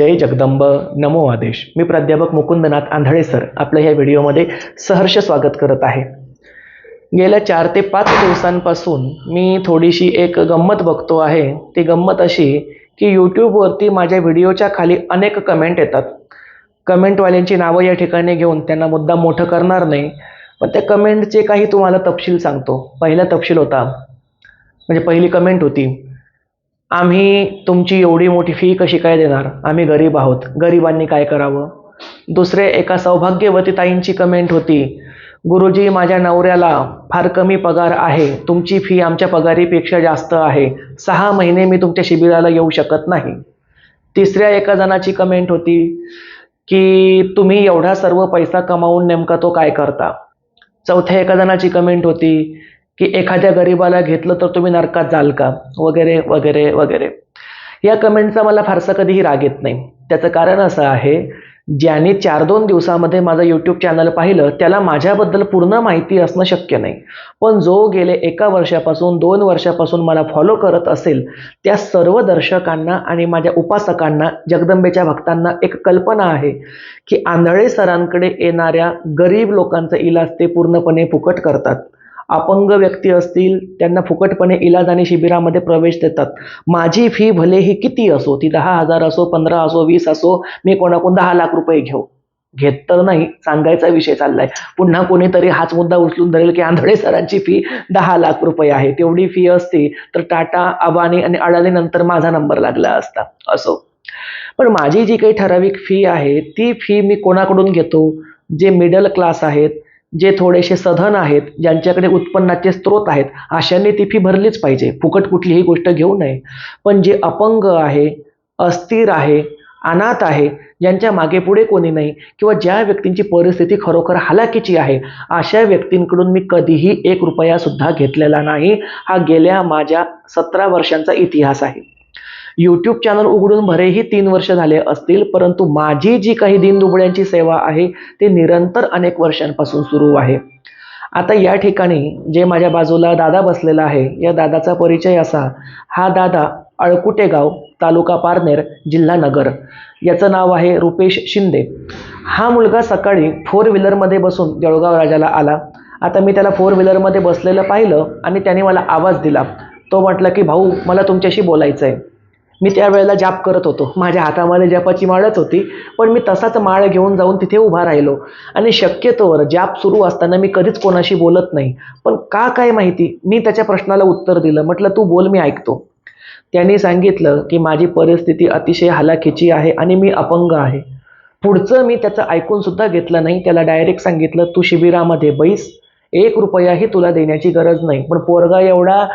जय जगदंब नमो आदेश. मी प्राध्यापक मुकुंदनाथ आंधळे सर आपलं ह्या व्हिडिओमध्ये सहर्ष स्वागत करत आहे. गेल्या चार ते पाच दिवसांपासून मी थोडीशी एक गंमत बघतो आहे. ती गंमत अशी की यूट्यूबवरती माझ्या व्हिडिओच्या खाली अनेक कमेंट येतात. कमेंटवाल्यांची नावं या ठिकाणी घेऊन त्यांना मुद्दा मोठं करणार नाही. पण त्या कमेंटचे काही तुम्हाला तपशील सांगतो. पहिला तपशील होता. म्हणजे पहिली कमेंट होती. आम्ही तुमची एवढी मोठी फी कशी काय देणार? आम्ही गरीब आहोत. गरिबांनी काय करावं? दुसरे एका सौभाग्यवती ताईंची कमेंट होती गुरुजी माझ्या नवऱ्याला फार कमी पगार आहे. तुमची फी आमच्या पगारीपेक्षा जास्त आहे. सहा महिने मी तुमच्या शिबिराला येऊ शकत नाही. तिसऱ्या एका जणाची कमेंट होती की तुम्ही एवढा सर्व पैसा कमावून नेमका तो काय करता? चौथ्या एका जणाची कमेंट होती की एखाद्या गरिबाला घेतलं तर तुम्ही नरकात जाल का? वगैरे वगैरे वगैरे. या कमेंटचा मला फारसा कधीही राग येत नाही. त्याचं कारण असं आहे ज्यांनी चार दोन दिवसामध्ये माझं यूट्यूब चॅनल पाहिलं त्याला माझ्याबद्दल पूर्ण माहिती असणं शक्य नाही. पण जो गेले एका वर्षापासून दोन वर्षापासून मला फॉलो करत असेल त्या सर्व दर्शकांना आणि माझ्या उपासकांना जगदंबेच्या भक्तांना एक कल्पना आहे की आंधळे सरांकडे येणाऱ्या गरीब लोकांचा इलाज ते पूर्णपणे फुकट करतात. अपंग व्यक्ती असतील त्यांना फुकटपणे इलाज आणि शिबिरामध्ये प्रवेश देतात. माझी फी भले ही किती असो ती दहा हजार असो पंधरा असो वीस असो मी कोणाकडून दहा लाख रुपये घेऊ? घेत तर नाही सांगायचा विषय चाललाय. पुन्हा कोणीतरी हाच मुद्दा उचलून धरेल की आंधळे सरांची फी दहा लाख रुपये आहे. तेवढी फी असती तर टाटा अबानी आणि अडाणी नंतर माझा नंबर लागला असता. असो. पण माझी जी काही ठराविक फी आहे ती फी मी कोणाकडून घेतो? जे मिडल क्लास आहेत जे थोडेसे सधन आहेत ज्यांच्याकडे उत्पन्नाचे स्रोत आहेत अशांनी ती फी भरलीच पाहिजे. फुकट कुठलीही गोष्ट घेऊ नये. पण जे अपंग आहे अस्थिर आहे अनाथ आहे ज्यांच्या मागे पुढे कोणी नाही किंवा ज्या व्यक्तींची परिस्थिती खरोखर हालाकीची आहे अशा व्यक्तींकडून मी कधीही एक रुपयासुद्धा घेतलेला नाही. हा गेल्या माझ्या सतरा वर्षांचा इतिहास आहे. यूट्यूब चॅनल उघडून भरेही तीन वर्ष झाले असतील परंतु माझी जी काही दीनदुबळ्यांची सेवा आहे ते निरंतर अनेक वर्षांपासून सुरू आहे. आता या ठिकाणी जे माझ्या बाजूला दादा बसलेला आहे या दादाचा परिचय असा हा दादा अळकुटे गाव तालुका पारनेर जिल्हा नगर. याचं नाव आहे रुपेश शिंदे. हा मुलगा सकाळी फोर व्हीलरमध्ये बसून जळगाव राजाला आला. आता मी त्याला फोर व्हीलरमध्ये बसलेलं पाहिलं आणि त्याने मला आवाज दिला. तो म्हटला की भाऊ मला तुमच्याशी बोलायचं आहे मी त्यावेळेला जाप करत होतो. माझ्या हातामध्ये जपाची माळच होती. पण मी तसाच माळ घेऊन जाऊन तिथे उभा राहिलो. आणि शक्यतोवर जाप सुरू असताना मी कधीच कोणाशी बोलत नाही. पण का काय माहिती? मी त्याच्या प्रश्नाला उत्तर दिलं. म्हटलं तू बोल मी ऐकतो. त्यांनी सांगितलं की माझी परिस्थिती अतिशय हलाखीची आहे आणि मी अपंग आहे. पुढचं मी त्याचं ऐकून सुद्धा घेतलं नाही. त्याला डायरेक्ट सांगितलं तू शिबिरामध्ये बैस. एक रुपयाही तुला देण्याची गरज नाही. पण पोरगा एवढा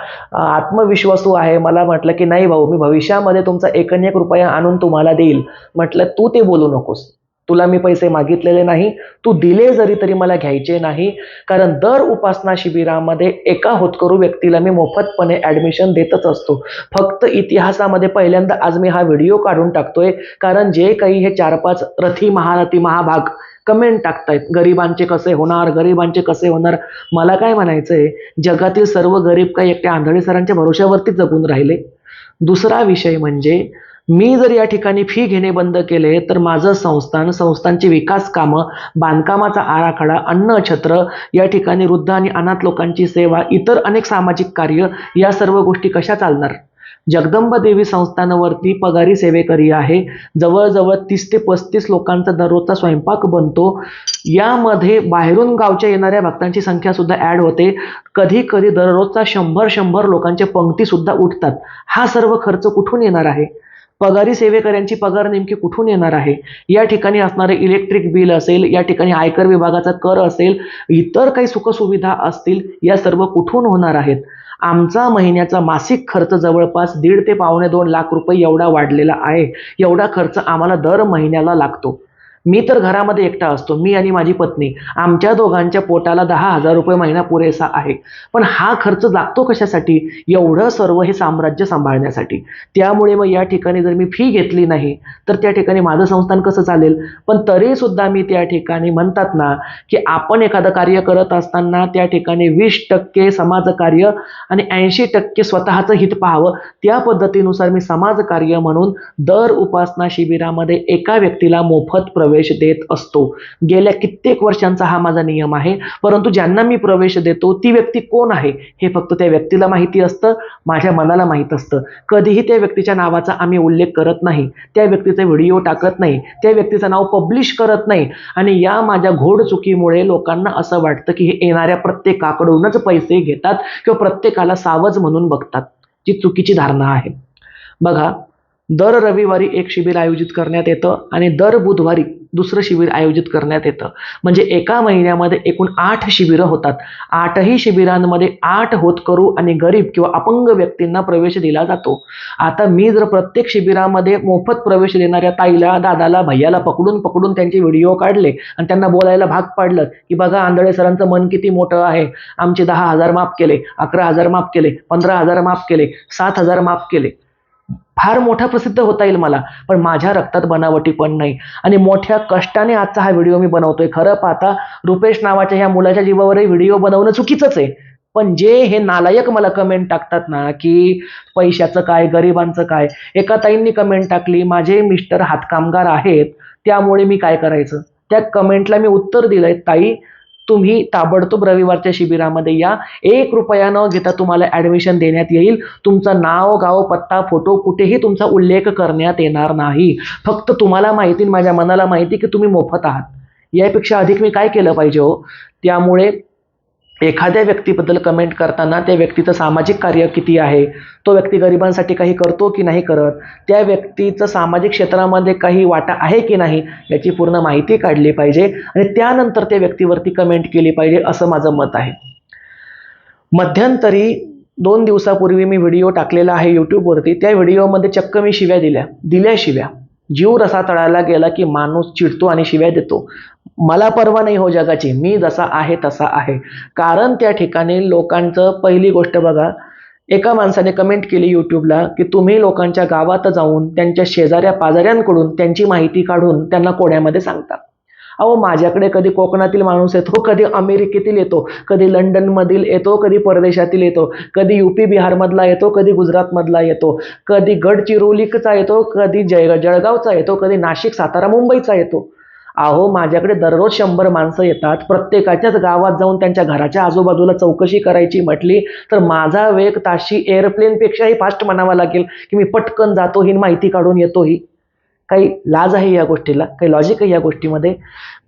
आत्मविश्वासू आहे. मला म्हटलं की नाही भाऊ मी भविष्यामध्ये तुमचा एकन एक रुपया आणून तुम्हाला देईल. म्हटलं तू ते बोलू नकोस. तुला मी पैसे मागितलेले नाही. तू दिले जरी तरी मला घ्यायचे नाही. कारण दर उपासना शिबिरामध्ये एका होतकरू व्यक्तीला मी मोफतपणे ॲडमिशन देतच असतो. फक्त इतिहासामध्ये पहिल्यांदा आज मी हा व्हिडिओ काढून टाकतोय. कारण जे काही हे चार पाच रथी महारथी महाभाग कमेंट टाकतायत. गरिबांचे कसे होणार? गरिबांचे कसे होणार? मला काय म्हणायचं आहे जगातील सर्व गरीब काही एकट्या आंधळे सरांच्या भरोश्यावरतीच जगून राहिले. दुसरा विषय म्हणजे मी जर या ठिकाणी फी घेणे बंद केले तर माझं संस्थान संस्थांची विकास कामं बांधकामाचा आराखडा अन्न छत्र या ठिकाणी वृद्ध आणि अनाथ लोकांची सेवा इतर अनेक सामाजिक कार्य या सर्व गोष्टी कशा चालणार? जगदंबा देवी संस्थानावरती पगारी सेवेकरी आहे. जवळजवळ तीस ते पस्तीस लोकांचा दररोजचा स्वयंपाक बनतो. यामध्ये बाहेरून गावच्या येणाऱ्या भक्तांची संख्या सुद्धा ॲड होते. कधी कधी दररोजचा शंभर शंभर लोकांच्या पंक्ती सुद्धा उठतात. हा सर्व खर्च कुठून येणार आहे? पगारी सेवेकऱ्यांची पगार नेमकी कुठून येणार आहे? या ठिकाणी असणारे इलेक्ट्रिक बिल असेल या ठिकाणी आयकर विभागाचा कर असेल इतर काही सुखसुविधा असतील या सर्व कुठून होणार आहेत? आमचा महिन्याचा मासिक खर्च जवळपास दीड ते पावणे दोन लाख रुपये एवढा वाढलेला आहे. एवढा खर्च आम्हाला दर महिन्याला लागतो. मी तर घरामध्ये एकटा असतो मी आणि माझी पत्नी. आमच्या दोघांच्या पोटाला दहा हजार रुपये महिना पुरेसा आहे. पण हा खर्च लागतो कशासाठी? एवढं सर्व हे साम्राज्य सांभाळण्यासाठी. त्यामुळे मग या ठिकाणी जर मी फी घेतली नाही तर त्या ठिकाणी माझं संस्थान कसं चालेल? पण तरी सुद्धा मी त्या ठिकाणी म्हणतात ना की आपण एखादं कार्य करत असताना त्या ठिकाणी वीस टक्के समाजकार्य आणि ऐंशी टक्के स्वतःचं हित पाहावं. त्या पद्धतीनुसार मी समाजकार्य म्हणून दर उपासना शिबिरामध्ये एका व्यक्तीला मोफत प्रवेश देत असतो. गेल्या कित्येक वर्षांचा हा माझा नियम आहे. परंतु ज्यांना मी प्रवेश देतो ती व्यक्ती कोण आहे? हे फक्त त्या व्यक्तीला माहिती असतं माझ्या मनाला माहीत असतं. कधीही त्या व्यक्तीच्या नावाचा आम्ही उल्लेख करत नाही. त्या व्यक्तीचे व्हिडिओ टाकत नाही. त्या व्यक्तीचं नाव पब्लिश करत नाही. आणि या माझ्या घोड चुकीमुळे लोकांना असं वाटतं की हे येणाऱ्या प्रत्येकाकडूनच पैसे घेतात किंवा प्रत्येकाला सावज म्हणून बघतात. जी चुकीची धारणा आहे. बघा दर रविवारी एक शिबिर आयोजित करण्यात येतं आणि दर बुधवारी दुसरं शिबिर आयोजित करण्यात येतं. म्हणजे एका महिन्यामध्ये एकूण आठ शिबिरं होतात. आठही शिबिरांमध्ये आठ होतकरू आणि गरीब किंवा अपंग व्यक्तींना प्रवेश दिला जातो. आता मी जर प्रत्येक शिबिरामध्ये मोफत प्रवेश देणाऱ्या ताईला दादाला भैयाला पकडून पकडून त्यांचे व्हिडिओ काढले आणि त्यांना बोलायला भाग पाडलं की बघा आंधळे सरांचं मन किती मोठं आहे. आमचे दहा हजार माफ केले अकरा हजार माफ केले पंधरा हजार माफ केले सात हजार माफ केले. फार मोठा प्रसिद्ध होता येईल मला पण माझ्या रक्तात बनावटी पण नाही. आणि मोठ्या कष्टाने आजचा हा व्हिडिओ मी बनवतोय. खरं पाहता रुपेश नावाच्या ह्या मुलाच्या जीवावरही व्हिडिओ बनवणं चुकीचंच आहे. पण जे हे नालायक मला कमेंट टाकतात ना की पैशाचं काय गरिबांचं काय एका ताईंनी कमेंट टाकली माझे मिस्टर हातकामगार आहेत त्यामुळे मी काय करायचं? त्या कमेंटला मी उत्तर दिलंय ताई तुम्ही ताबडतोब रविवारच्या शिबिरामध्ये या. एक रुपया न घेता तुम्हाला ॲडमिशन देण्यात येईल. तुमचं नाव गाव पत्ता फोटो कुठेही तुमचा उल्लेख करण्यात येणार नाही. फक्त तुम्हाला माहिती माझ्या मनाला माहिती की तुम्ही मोफत आहात. यापेक्षा अधिक मी काय केलं पाहिजे हो? त्यामुळे एखाद्या व्यक्तीबद्दल कमेंट करताना त्या व्यक्तीचं सामाजिक कार्य किती आहे तो व्यक्ती गरिबांसाठी काही करतो की नाही करत त्या व्यक्तीचं सामाजिक क्षेत्रामध्ये काही वाटा आहे की नाही याची पूर्ण माहिती काढली पाहिजे आणि त्यानंतर त्या व्यक्तीवरती कमेंट केली पाहिजे असं माझं मत आहे. मध्यंतरी दोन दिवसापूर्वी मी व्हिडिओ टाकलेला आहे यूट्यूबवरती त्या व्हिडिओमध्ये चक्क मी शिव्या दिल्या दिल्या शिव्या. जीव रसा तळायला गेला की माणूस चिडतो आणि शिव्या देतो. मला पर्वा नाही हो जगाची मी जसा आहे तसा आहे. कारण त्या ठिकाणी लोकांचं पहिली गोष्ट बघा एका माणसाने कमेंट केली यूट्यूबला की तुम्ही लोकांच्या गावात जाऊन त्यांच्या शेजाऱ्या पाजाऱ्यांकडून त्यांची माहिती काढून त्यांना कोण्यामध्ये सांगता. अहो माझ्याकडे कधी कोकणातील माणूस येतो कधी अमेरिकेतील येतो कधी लंडनमधील येतो कधी परदेशातील येतो कधी युपी बिहारमधला येतो कधी गुजरातमधला येतो कधी गडचिरोलीचा येतो कधी जय जळगावचा येतो कधी नाशिक सातारा मुंबईचा येतो. अहो माझ्याकडे दररोज शंभर माणसं येतात प्रत्येकाच्याच गावात जाऊन त्यांच्या घराच्या आजूबाजूला चौकशी करायची म्हटली तर माझा वेग ताशी एअरप्लेनपेक्षाही फास्ट म्हणावा लागेल की मी पटकन जातो ही माहिती काढून येतोही. काही लाज आहे या गोष्टीला काही लॉजिक आहे या गोष्टीमध्ये.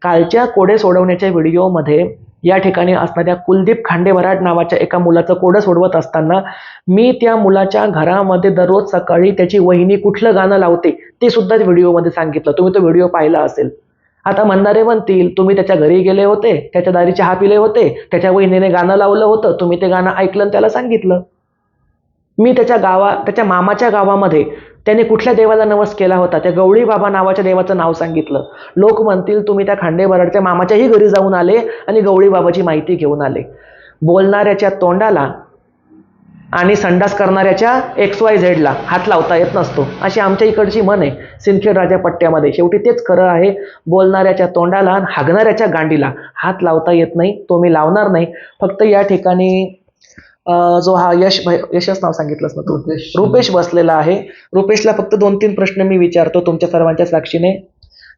कालच्या कोडे सोडवण्याच्या व्हिडिओमध्ये या ठिकाणी असणाऱ्या कुलदीप खांडेवराड नावाच्या एका मुलाचं कोडं सोडवत असताना मी त्या मुलाच्या घरामध्ये दररोज सकाळी त्याची वहिनी कुठलं गाणं लावते ते सुद्धा व्हिडिओमध्ये सांगितलं. तुम्ही तो व्हिडिओ पाहिला असेल. आता म्हणणारे म्हणतील तुम्ही त्याच्या घरी गेले होते त्याच्या दारी चहा पिले होते त्याच्या वहिनीने गाणं लावलं होतं तुम्ही ते गाणं ऐकलं आणि त्याला सांगितलं. मी त्याच्या गावा त्याच्या मामाच्या गावामध्ये त्याने कुठल्या देवाला नवस केला होता? त्या गवळी बाबा नावाच्या देवाचं नाव सांगितलं. लोक म्हणतील तुम्ही त्या खांडेबराडच्या मामाच्याही घरी जाऊन आले आणि गवळी बाबाची माहिती घेऊन आले. बोलणाऱ्याच्या तोंडाला आणि संडास करणाऱ्याच्या एक्स वाय झेडला हात लावता येत नसतो. अशी आमच्या इकडची मन आहे सिंदखेड राजा पट्ट्यामध्ये. शेवटी तेच खरं आहे. बोलणाऱ्याच्या तोंडाला आणि हागणाऱ्याच्या गांडीला हात लावता येत नाही तो मी लावणार नाही. फक्त या ठिकाणी जो हा यश भाई यशच नाव सांगितलंस ना तू? रुपेश. रुपेश बसलेला आहे. रुपेशला फक्त दोन तीन प्रश्न मी विचारतो तुमच्या सर्वांच्या साक्षीने.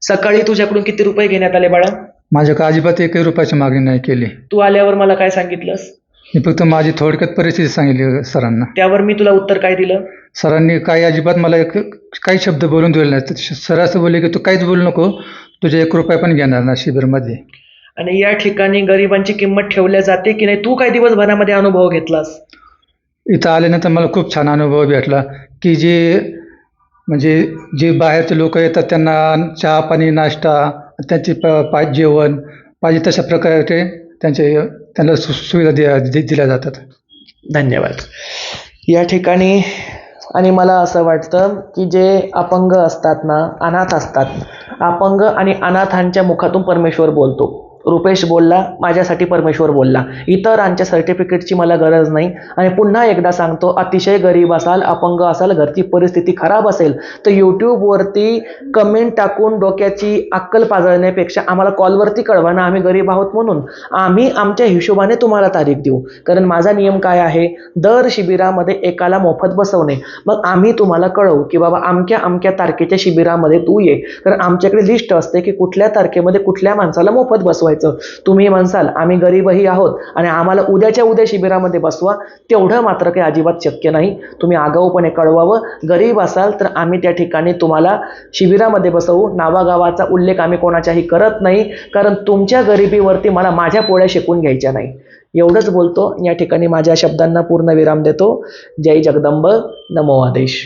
सकाळी तुझ्याकडून किती रुपये घेण्यात आले बाळा? माझ्याकडे अजिबात एकही रुपयाची मागणी नाही केली. तू आल्यावर मला काय सांगितलंस? मी फक्त माझी थोडक्यात परिस्थिती सांगितली सरांना. त्यावर मी तुला उत्तर काय दिलं? सरांनी काही अजिबात मला एक काही शब्द बोलून दिले नाही सर असं बोलले की तू काहीच बोलू नको. तुझे एक रुपया पण घेणार ना शिबिरमध्ये. आणि या ठिकाणी गरिबांची किंमत ठेवल्या जाते की नाही? तू काय दिवसभरामध्ये अनुभव घेतलास? इथं आल्यानंतर मला खूप छान अनुभव भेटला की जे म्हणजे जे बाहेरचे लोक येतात त्यांना चहा पाणी नाश्ता त्यांची प पाय जेवण पाहिजे तशा प्रकारे त्यांचे त्यांना सु सुविधा दिल्या दिल्या जातात. धन्यवाद. या ठिकाणी आणि मला असं वाटतं की जे अपंग असतात ना अनाथ असतात अपंग आणि अनाथांच्या मुखातून परमेश्वर बोलतो. रुपेश बोलला माझ्यासाठी परमेश्वर बोलला. इतरांच्या सर्टिफिकेटची मला गरज नाही. आणि पुन्हा एकदा सांगतो अतिशय गरीब असाल अपंग असाल घरची परिस्थिती खराब असेल तर यूट्यूबवरती कमेंट टाकून डोक्याची अक्कल पाजळण्यापेक्षा आम्हाला कॉलवरती कळवा ना आम्ही गरीब आहोत म्हणून. आम्ही आमच्या हिशोबाने तुम्हाला तारीख देऊ. कारण माझा नियम काय आहे? दर शिबिरामध्ये एकाला मोफत बसवणे. मग आम्ही तुम्हाला कळवू की बाबा अमक्या अमक्या तारखेच्या शिबिरामध्ये तू ये. कारण आमच्याकडे लिस्ट असते की कुठल्या तारखेमध्ये कुठल्या माणसाला मोफत बसवायचं तुम्ही म्हणसाल आम्ही गरीबही आहोत आणि आम्हाला उद्याच्या उद्या शिबिरामध्ये बसवा तेवढं मात्र काही अजिबात शक्य नाही. तुम्ही आगाऊपणे कळवावं. गरीब असाल तर आम्ही त्या ठिकाणी तुम्हाला शिबिरामध्ये बसवू. नावागावाचा उल्लेख आम्ही कोणाच्याही करत नाही कारण तुमच्या गरिबीवरती मला माझ्या पोळ्या शिकून घ्यायच्या नाही. एवढंच बोलतो. या ठिकाणी माझ्या शब्दांना पूर्ण विराम देतो. जय जगदंब. नमो आदेश.